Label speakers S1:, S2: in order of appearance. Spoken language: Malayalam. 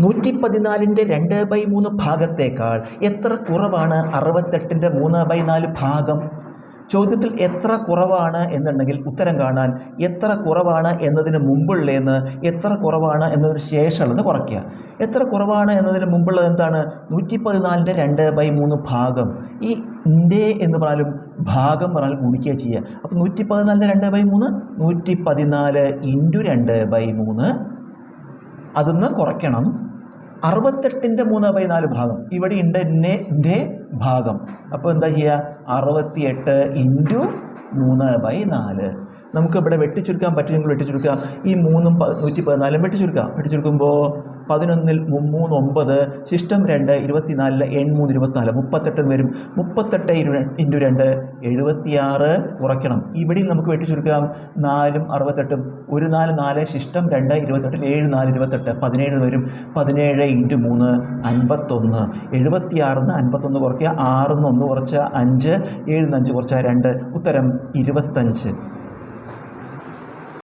S1: നൂറ്റി പതിനാലിന്റെ രണ്ട് ബൈ മൂന്ന് ഭാഗത്തേക്കാൾ എത്ര കുറവാണ് അറുപത്തെട്ടിന്റെ മൂന്ന് ബൈ നാല് ഭാഗം? ചോദ്യത്തിൽ എത്ര കുറവാണ് എന്നുണ്ടെങ്കിൽ ഉത്തരം കാണാൻ എത്ര കുറവാണ് എന്നതിന് മുമ്പുള്ളതെന്ന് എത്ര കുറവാണ് എന്നതിന് ശേഷമുള്ളത് കുറയ്ക്കുക. എത്ര കുറവാണ് എന്നതിന് മുമ്പുള്ളത് എന്താണ്? നൂറ്റി പതിനാലിന്റെ രണ്ട് ബൈ മൂന്ന് ഭാഗം. ഈ ഇന്റെ എന്ന് പറഞ്ഞാലും ഭാഗം പറഞ്ഞാൽ ഗുണിക്കുക ചെയ്യുക. അപ്പോൾ നൂറ്റി പതിനാലിന്റെ രണ്ട് ബൈ മൂന്ന് നൂറ്റി പതിനാല് ഇന്റു രണ്ട് ബൈ മൂന്ന് അതിന്ന് കുറയ്ക്കണം. അറുപത്തെട്ടിന്റെ മൂന്ന് ബൈ നാല് ഭാഗം. ഇവിടെ ഉണ്ട് എന്റെ ഭാഗം. അപ്പോൾ എന്താ ചെയ്യുക അറുപത്തിയെട്ട് ഇന്റു മൂന്ന് ബൈ നാല്. നമുക്ക് ഇവിടെ വെട്ടിച്ചുരുക്കാൻ പറ്റുമെങ്കിൽ വെട്ടിച്ചുരുക്കാം. ഈ മൂന്നും നൂറ്റി പതിനാലും വെട്ടിച്ചുരുക്കാം. വെട്ടിച്ചുരുക്കുമ്പോൾ പതിനൊന്നിൽ മൂന്ന് ഒമ്പത് ശിഷ്ടം രണ്ട് ഇരുപത്തിനാലിൽ എൺമൂന്ന് ഇരുപത്തിനാല് മുപ്പത്തെട്ട് വരും. മുപ്പത്തെട്ട് ഇന്റു രണ്ട് എഴുപത്തിയാറ് കുറയ്ക്കണം. ഇവിടെയും നമുക്ക് വെട്ടി ചുരുക്കാം. നാലും അറുപത്തെട്ടും. ഒരു നാല് നാല് ശിഷ്ടം രണ്ട് ഇരുപത്തെട്ടിൽ ഏഴ് നാല് ഇരുപത്തെട്ട് പതിനേഴ് വരും. പതിനേഴ് ഇന്റു മൂന്ന് അൻപത്തൊന്ന്. എഴുപത്തിയാറിന്ന് അൻപത്തൊന്ന് കുറയ്ക്കുക. ആറിന്ന് ഒന്ന് കുറച്ച് അഞ്ച് ഏഴിന്ന് അഞ്ച് കുറച്ച് രണ്ട്. ഉത്തരം ഇരുപത്തഞ്ച്.